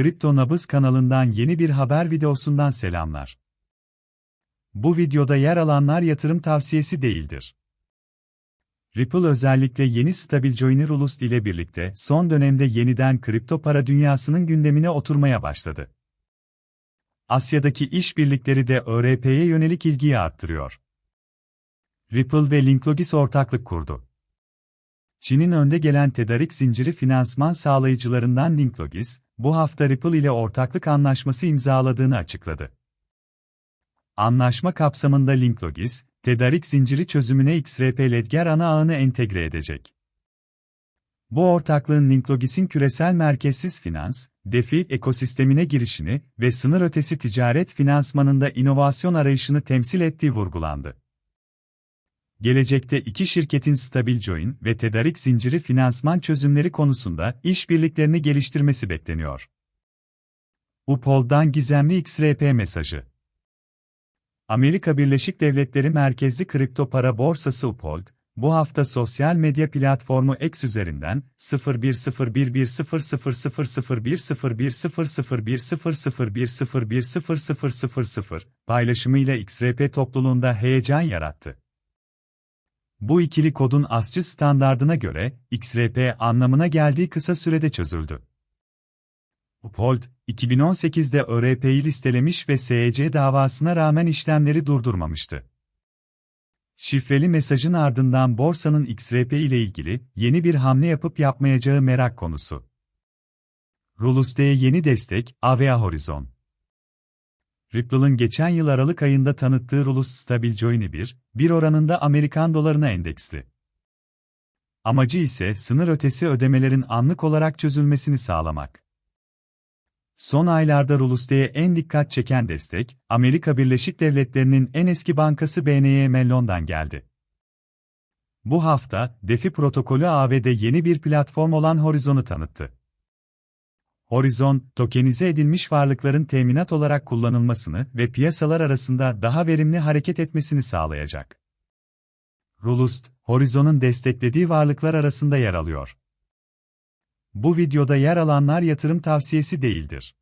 Kripto Nabız kanalından yeni bir haber videosundan selamlar. Bu videoda yer alanlar yatırım tavsiyesi değildir. Ripple özellikle yeni Stablecoin Rulus ile birlikte son dönemde yeniden kripto para dünyasının gündemine oturmaya başladı. Asya'daki işbirlikleri de ÖRP'ye yönelik ilgiyi arttırıyor. Ripple ve Linklogis ortaklık kurdu. Çin'in önde gelen tedarik zinciri finansman sağlayıcılarından Linklogis, bu hafta Ripple ile ortaklık anlaşması imzaladığını açıkladı. Anlaşma kapsamında Linklogis, tedarik zinciri çözümüne XRP Ledger ana ağını entegre edecek. Bu ortaklığın Linklogis'in küresel merkezsiz finans, DeFi ekosistemine girişini ve sınır ötesi ticaret finansmanında inovasyon arayışını temsil ettiği vurgulandı. Gelecekte iki şirketin stabil join ve tedarik zinciri finansman çözümleri konusunda işbirliklerini geliştirmesi bekleniyor. Upol'dan gizemli XRP mesajı. Amerika Birleşik Devletleri merkezli kripto para borsası Uphold, bu hafta sosyal medya platformu X üzerinden 01010010010010010010000000 paylaşımıyla XRP topluluğunda heyecan yarattı. Bu ikili kodun ASCII standardına göre XRP anlamına geldiği kısa sürede çözüldü. Uphold, 2018'de ÖRP'yi listelemiş ve SEC davasına rağmen işlemleri durdurmamıştı. Şifreli mesajın ardından borsanın XRP ile ilgili yeni bir hamle yapıp yapmayacağı merak konusu. Rulus'teye yeni destek, AVA Horizon. Ripple'ın geçen yıl Aralık ayında tanıttığı Rulus Stabil Join'i 1, bir oranında Amerikan dolarına endeksli. Amacı ise sınır ötesi ödemelerin anlık olarak çözülmesini sağlamak. Son aylarda Rulus'teye en dikkat çeken destek, Amerika Birleşik Devletleri'nin en eski bankası BNY Mellon'dan geldi. Bu hafta, DeFi protokolü AV'de yeni bir platform olan Horizon'u tanıttı. Horizon, tokenize edilmiş varlıkların teminat olarak kullanılmasını ve piyasalar arasında daha verimli hareket etmesini sağlayacak. Rulust, Horizon'un desteklediği varlıklar arasında yer alıyor. Bu videoda yer alanlar yatırım tavsiyesi değildir.